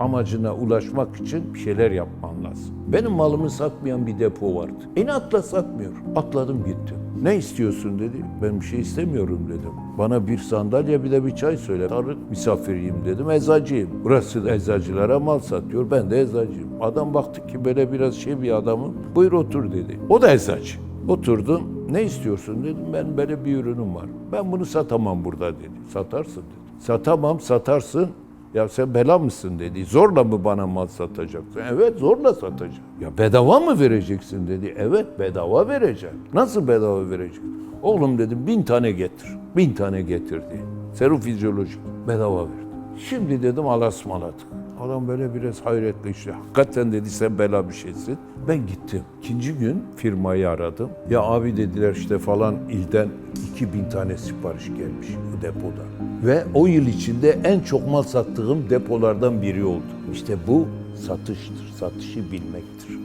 amacına ulaşmak için bir şeyler yapman lazım. Benim malımı satmayan bir depo vardı. İnatla satmıyor. Atladım gittim. Ne istiyorsun dedi. Ben bir şey istemiyorum dedim. Bana bir sandalye bir de bir çay söyle. Tarık misafiriyim dedim. Eczacıyım. Burası da eczacılara mal satıyor. Ben de eczacıyım. Adam baktı ki böyle biraz şey bir adamım. Buyur otur dedi. O da eczacı. Oturdum. Ne istiyorsun dedim. Ben böyle bir ürünüm var. Ben bunu satamam burada dedi. Satarsın dedi. Satamam satarsın. Ya sen bela mısın dedi. Zorla mı bana mal satacaksın? Evet zorla satacağım. Ya bedava mı vereceksin dedi. Evet bedava vereceğim. Nasıl bedava vereceksin? Oğlum dedim bin tane getir. Bin tane getirdi. Serum fizyolojik. Bedava verdi. Şimdi dedim alasmaladık. Adam böyle biraz hayretli işte. Hakikaten dedi sen bela bir şeysin. Ben gittim. İkinci gün firmayı aradım. Ya abi dediler işte falan ilden 2000 tane sipariş gelmiş bu depoda. Ve o yıl içinde en çok mal sattığım depolardan biri oldu. İşte bu satıştır. Satışı bilmektir.